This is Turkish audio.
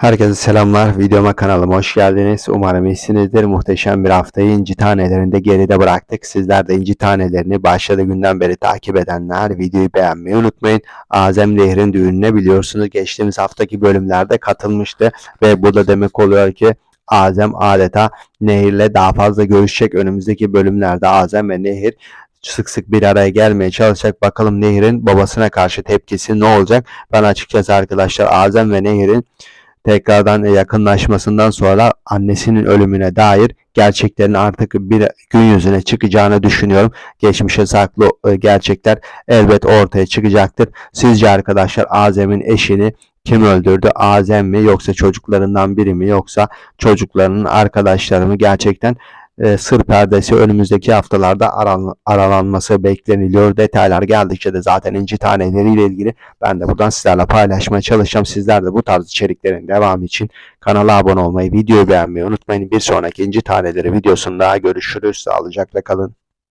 Herkese selamlar. Videoma kanalıma hoş geldiniz. Umarım iyisinizdir. Muhteşem bir haftayı inci tanelerinde geride bıraktık. Sizler de inci tanelerini başladığı günden beri takip edenler videoyu beğenmeyi unutmayın. Azem Nehir'in düğününe biliyorsunuz geçtiğimiz haftaki bölümlerde katılmıştı ve bu da demek oluyor ki Azem adeta Nehir'le daha fazla görüşecek. Önümüzdeki bölümlerde Azem ve Nehir sık sık bir araya gelmeye çalışacak. Bakalım Nehir'in babasına karşı tepkisi ne olacak? Ben açıkçası arkadaşlar Azem ve Nehir'in tekrardan yakınlaşmasından sonra annesinin ölümüne dair gerçeklerin artık bir gün yüzüne çıkacağını düşünüyorum. Geçmişe saklı e, gerçekler elbet ortaya çıkacaktır. Sizce arkadaşlar Azem'in eşini kim öldürdü? Azem mi yoksa çocuklarından biri mi yoksa çocuklarının arkadaşları mı? Gerçekten e, sır perdesi önümüzdeki haftalarda aran- aralanması bekleniliyor. Detaylar geldikçe de zaten inci taneleriyle ilgili ben de buradan sizlerle paylaşmaya çalışacağım. Sizler de bu tarz içeriklerin devamı için kanala abone olmayı, videoyu beğenmeyi unutmayın. Bir sonraki inci taneleri videosunda görüşürüz. Sağlıcakla kalın.